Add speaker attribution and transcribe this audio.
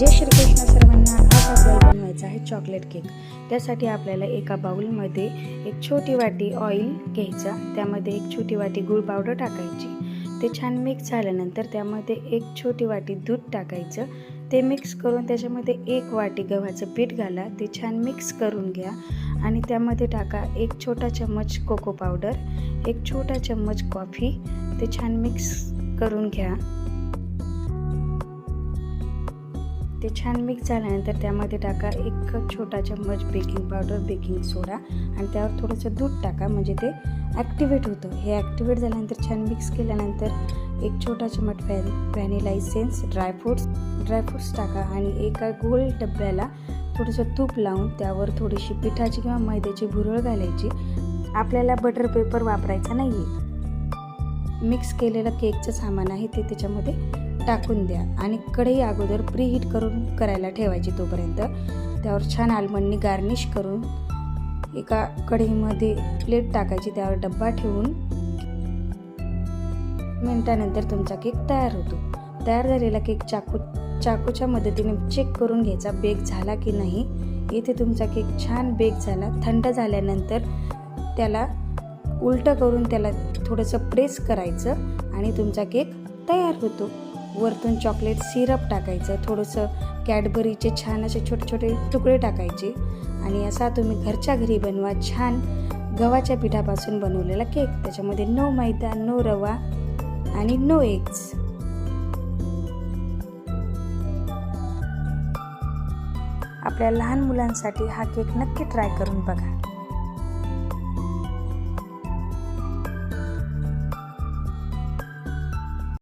Speaker 1: जय श्रीकृष्ण सर्वांना आज आपल्याला बनवायचा आहे चॉकलेट केक त्यासाठी आपल्याला एका बाउलमध्ये एक छोटी वाटी ऑइल घ्यायचा. त्यामध्ये एक छोटी वाटी गुळ पावडर टाकायची. ते छान मिक्स झाल्यानंतर त्यामध्ये एक छोटी वाटी दूध टाकायचं. ते मिक्स करून त्याच्यामध्ये एक वाटी गव्हाचं पीठ घाला. ते छान मिक्स करून घ्या. आणि त्यामध्ये टाका एक छोटा चम्मच कोको पावडर एक छोटा चम्मच कॉफी ते छान मिक्स करून घ्या. छान मिक्स झाल्यानंतर त्यामध्ये टाका एक छोटा चम्मच बेकिंग पावडर बेकिंग सोडा आणि त्यावर थोडंसं दूध टाका. म्हणजे ते ॲक्टिवेट होतं. हे ॲक्टिवेट झाल्यानंतर छान मिक्स केल्यानंतर एक छोटा चम्मच व्हॅ vanilla essence dry fruits dry fruits टाका आणि एका गोल डब्याला थोडंसं तूप लावून त्यावर थोडीशी पिठाची किंवा मैद्याची भुरळ घालायची. आपल्याला बटर पेपर वापरायचा नाही आहे मिक्स केलेलं केकचं सामान आहे ते त्याच्यामध्ये टाकून द्या. आणि कढई अगोदर प्रीहीट करून करायला ठेवायची तोपर्यंत. त्यावर छान आलमंडनी गार्निश करून एका कढईमध्ये प्लेट टाकायची. त्यावर डब्बा ठेवून मिनटानंतर तुमचा केक तयार होतो. तयार झालेला केक चाकू चाकूच्या मदतीने चेक करून घ्यायचा बेक झाला की नाही. येथे तुमचा केक छान बेक झाला. थंड झाल्यानंतर त्याला उलटं करून त्याला थोडंसं प्रेस करायचं आणि तुमचा केक तयार होतो. वरतून चॉकलेट सिरप टाकायचं. थोडंसं कॅडबरीचे छान असे छोटे छोटे तुकडे टाकायचे. आणि असा तुम्ही घरच्या घरी बनवा छान गव्हाच्या पिठापासून बनवलेला केक त्याच्यामध्ये नो मैदा नो रवा आणि नो एग्स आपल्या लहान मुलांसाठी हा केक नक्की ट्राय करून बघा.